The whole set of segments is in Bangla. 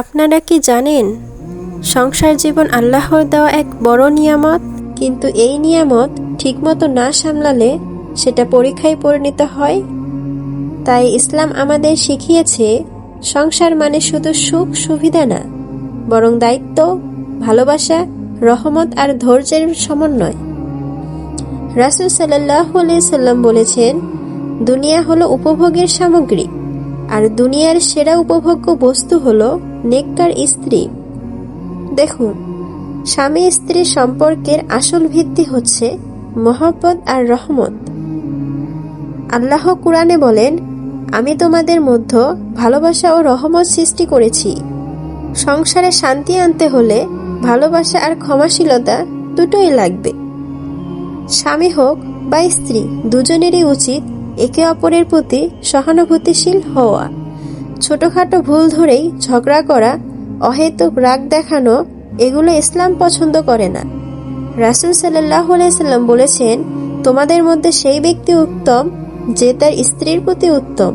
আপনারা কি জানেন, সংসার জীবন আল্লাহর দেওয়া এক বড় নিয়ামত? কিন্তু এই নিয়ামত ঠিকমতো না সামলালে সেটা পরীক্ষায় পরিণত হয়। তাই ইসলাম আমাদের শিখিয়েছে, সংসার মানে শুধু সুখ সুবিধা না, বরং দায়িত্ব, ভালোবাসা, রহমত আর ধৈর্যের সমন্বয়। রাসুল সাল্লাম বলেছেন, দুনিয়া হলো উপভোগের সামগ্রী, আর দুনিয়ার সেরা উপভোগ্য বস্তু হলো নেককার স্ত্রী। দেখুন, স্বামী স্ত্রীর সম্পর্কের আসল ভিত্তি হচ্ছে মহব্বত আর রহমত। আল্লাহ কুরআনে বলেন, আমি তোমাদের মধ্যে ভালোবাসা ও রহমত সৃষ্টি করেছি। সংসারে শান্তি আনতে হলে ভালোবাসা আর ক্ষমাশীলতা দুটোই লাগবে। স্বামী হোক বা স্ত্রী, দুজনেরই উচিত একে অপরের প্রতি সহানুভূতিশীল হওয়া। ছোটখাটো ভুল ধরেই ঝগড়া করা, অহেতুক রাগ দেখানো, এগুলো ইসলাম পছন্দ করে না। রাসুল সাল্লাহ সাল্লাম বলেছেন, তোমাদের মধ্যে সেই ব্যক্তি উত্তম যে তার স্ত্রীর প্রতি উত্তম।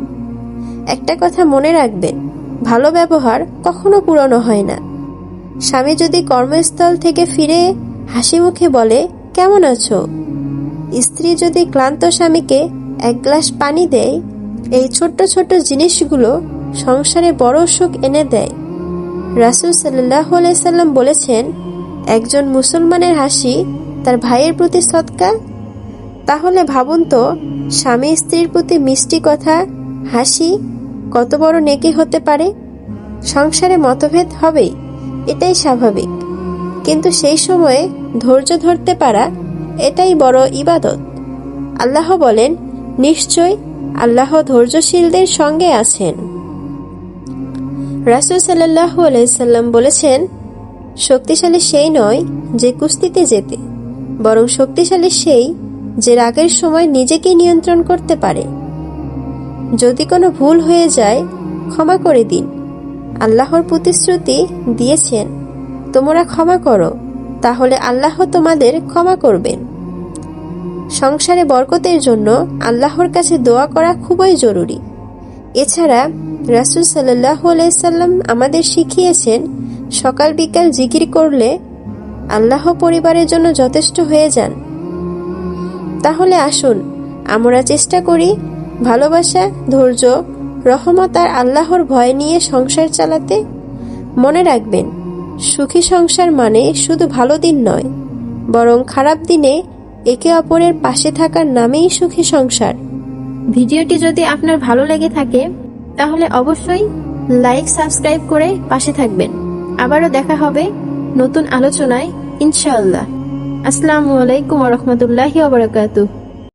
একটা কথা মনে রাখবেন, ভালো ব্যবহার কখনো পুরনো হয় না। স্বামী যদি কর্মস্থল থেকে ফিরে হাসি মুখে বলে, কেমন আছো? স্ত্রী যদি ক্লান্ত স্বামীকে এক গ্লাস পানি দেয়, এই ছোট্ট ছোট্ট জিনিসগুলো সংসারে বড় সুখ এনে দেয়। রাসুল সাল্লাহ সাল্লাম বলেছেন, একজন মুসলমানের হাসি তার ভাইয়ের প্রতি সৎকা তাহলে ভাবুন তো, স্বামী স্ত্রীর প্রতি মিষ্টি কথা, হাসি কত বড় নেকি হতে পারে? সংসারে মতভেদ হবেই, এটাই স্বাভাবিক। কিন্তু সেই সময়ে ধৈর্য ধরতে পারা, এটাই বড় ইবাদত। আল্লাহ বলেন নিশ্চয় আল্লাহ ধৈর্যশীলদের সঙ্গে আছেন। রাসুল সাল্লাহ আলাইসাল্লাম বলেছেন, শক্তিশালী সেই নয় যে কুস্তিতে যেতে, বরং শক্তিশালী সেই যে রাগের সময় নিজেকে নিয়ন্ত্রণ করতে পারে। যদি কোনো ভুল হয়ে যায়, ক্ষমা করে দিন। আল্লাহর প্রতিশ্রুতি দিয়েছেন, তোমরা ক্ষমা করো, তাহলে আল্লাহ তোমাদের ক্ষমা করবেন। সংসারে বরকতের জন্য আল্লাহর কাছে দোয়া করা খুবই জরুরি। এছাড়া রাসুল সাল্লাহ সাল্লাম আমাদের শিখিয়েছেন, সকাল বিকাল জিকির করলে আল্লাহ পরিবারের জন্য যথেষ্ট হয়ে যান। তাহলে আসুন, আমরা চেষ্টা করি ভালোবাসা, ধৈর্য, রহমত আর আল্লাহর ভয় নিয়ে সংসার চালাতে। মনে রাখবেন, সুখী সংসার মানে শুধু ভালো দিন নয়, বরং খারাপ দিনে একে অপরের পাশে থাকার নামেই সুখী সংসার। ভিডিওটি যদি আপনার ভালো লেগে থাকে, তাহলে অবশ্যই লাইক, সাবস্ক্রাইব করে পাশে থাকবেন। আবারও দেখা হবে নতুন আলোচনায় ইনশাল্লাহ আসসালামু আলাইকুম রহমতুল্লাহি